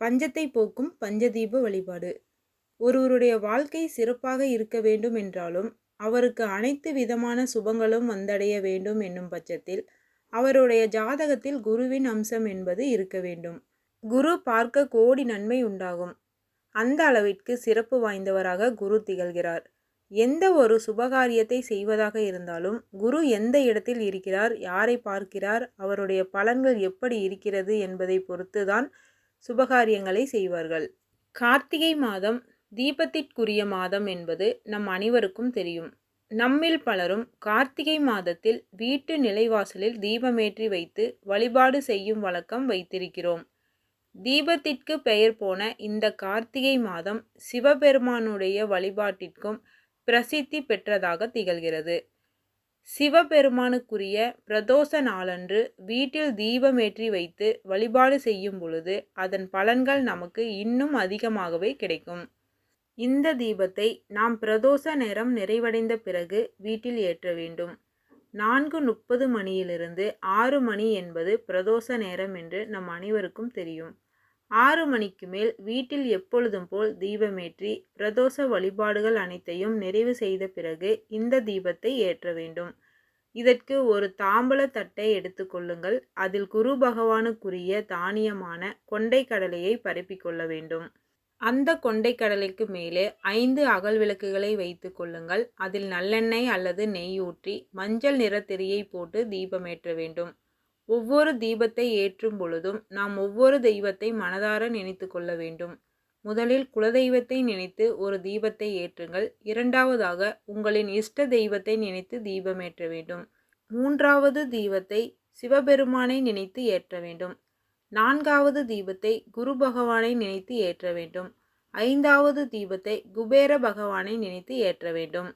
பஞ்சத்தை போக்கும் பஞ்சதீப வழிபாடு. ஒருவருடைய வாழ்க்கை சிறப்பாக இருக்க வேண்டும் என்றாலும் அவருக்கு அனைத்து விதமான சுபங்களும் வந்தடைய வேண்டும் என்னும் பட்சத்தில் அவருடைய ஜாதகத்தில் குருவின் அம்சம் என்பது இருக்க வேண்டும். குரு பார்க்க கோடி நன்மை உண்டாகும். அந்த அளவிற்கு சிறப்பு வாய்ந்தவராக குரு திகழ்கிறார். எந்த ஒரு சுபகாரியத்தை செய்வதாக இருந்தாலும் குரு எந்த இடத்தில் இருக்கிறார் யாரை பார்க்கிறார் அவருடைய பலன்கள் எப்படி இருக்கிறது என்பதை பொறுத்துதான் சுபகாரியங்களை செய்வார்கள். கார்த்திகை மாதம் தீபத்திற்குரிய மாதம் என்பது நம் அனைவருக்கும் தெரியும். நம்மில் பலரும் கார்த்திகை மாதத்தில் வீட்டு நிலைவாசலில் தீபமேற்றி வைத்து வழிபாடு செய்யும் வழக்கம் வைத்திருக்கிறோம். தீபத்திற்கு பெயர் போன இந்த கார்த்திகை மாதம் சிவபெருமானுடைய வழிபாட்டிற்கும் பிரசித்தி பெற்றதாக திகழ்கிறது. சிவபெருமானுக்குரிய பிரதோஷ நாளன்று வீட்டில் தீபமேற்றி வைத்து வழிபாடு செய்யும் பொழுது அதன் பலன்கள் நமக்கு இன்னும் அதிகமாகவே கிடைக்கும். இந்த தீபத்தை நாம் பிரதோஷ நேரம் நிறைவடைந்த பிறகு வீட்டில் ஏற்ற வேண்டும். நான்கு முப்பது மணியிலிருந்து ஆறு மணி என்பது பிரதோஷ நேரம் என்று நம் அனைவருக்கும் தெரியும். ஆறு மணிக்கு மேல் வீட்டில் எப்பொழுதும் போல் தீபமேற்றி பிரதோஷ வழிபாடுகள் அனைத்தையும் நிறைவு செய்த பிறகு இந்த தீபத்தை ஏற்ற வேண்டும். இதற்கு ஒரு தாம்பல தட்டை எடுத்துக்கொள்ளுங்கள் அதில் குரு பகவானுக்குரிய தானியமான கொண்டை கடலையை பரப்பிக்கொள்ள வேண்டும். அந்த கொண்டை கடலைக்கு மேலே ஐந்து அகல் விளக்குகளை வைத்து கொள்ளுங்கள். அதில் நல்லெண்ணெய் அல்லது நெய் ஊற்றி மஞ்சள் நிற திரியை போட்டு தீபமேற்ற வேண்டும். ஒவ்வொரு தீபத்தை ஏற்றும் பொழுதும் நாம் ஒவ்வொரு தெய்வத்தை மனதார நினைத்து கொள்ள வேண்டும். முதலில் குலதெய்வத்தை நினைத்து ஒரு தீபத்தை ஏற்றுங்கள். இரண்டாவதாக உங்களின் இஷ்ட தெய்வத்தை நினைத்து தீபமேற்ற வேண்டும். மூன்றாவது தீபத்தை சிவபெருமானை நினைத்து ஏற்ற வேண்டும். நான்காவது தீபத்தை குரு பகவானை நினைத்து ஏற்ற வேண்டும். ஐந்தாவது தீபத்தை குபேர பகவானை நினைத்து ஏற்ற வேண்டும்.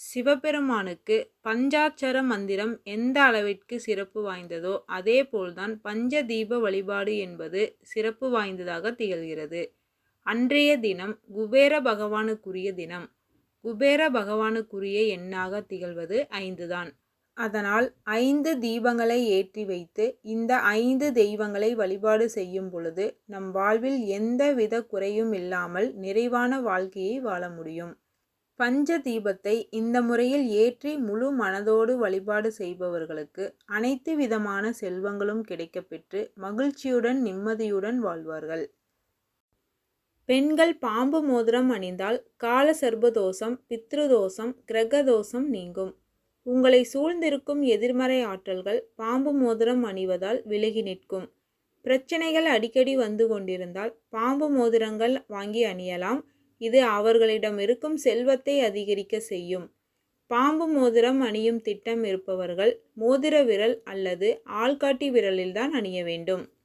சிவபெருமானுக்கு பஞ்சாட்சர மந்திரம் எந்த அளவிற்கு சிறப்பு வாய்ந்ததோ அதே போல்தான் பஞ்ச தீப வழிபாடு என்பது சிறப்பு வாய்ந்ததாக திகழ்கிறது. அன்றைய தினம் குபேர பகவானுக்குரிய தினம். குபேர பகவானுக்குரிய எண்ணாக திகழ்வது ஐந்துதான் அதனால் ஐந்து தீபங்களை ஏற்றி வைத்து இந்த ஐந்து தெய்வங்களை வழிபாடு செய்யும் பொழுது நம் வாழ்வில் எந்த வித குறையும் இல்லாமல் நிறைவான வாழ்க்கையை வாழ முடியும். பஞ்ச தீபத்தை இந்த முறையில் ஏற்றி முழு மனதோடு வழிபாடு செய்பவர்களுக்கு அனைத்து விதமான செல்வங்களும் கிடைக்கப்பெற்று மகிழ்ச்சியுடன் நிம்மதியுடன் வாழ்வார்கள். பெண்கள் பாம்பு மோதிரம் அணிந்தால் கால சர்பதோஷம் பித்ருதோஷம் கிரகதோஷம் நீங்கும். உங்களை சூழ்ந்திருக்கும் எதிர்மறை ஆற்றல்கள் பாம்பு மோதிரம் அணிவதால் விலகி நிற்கும். பிரச்சனைகள் அடிக்கடி வந்து கொண்டிருந்தால் பாம்பு மோதிரங்கள் வாங்கி அணியலாம். இது அவர்களிடம் இருக்கும் செல்வத்தை அதிகரிக்க செய்யும். பாம்பு மோதிரம் அணியும் திட்டம் இருப்பவர்கள் மோதிர விரல் அல்லது ஆள்காட்டி விரலில்தான் அணிய வேண்டும்.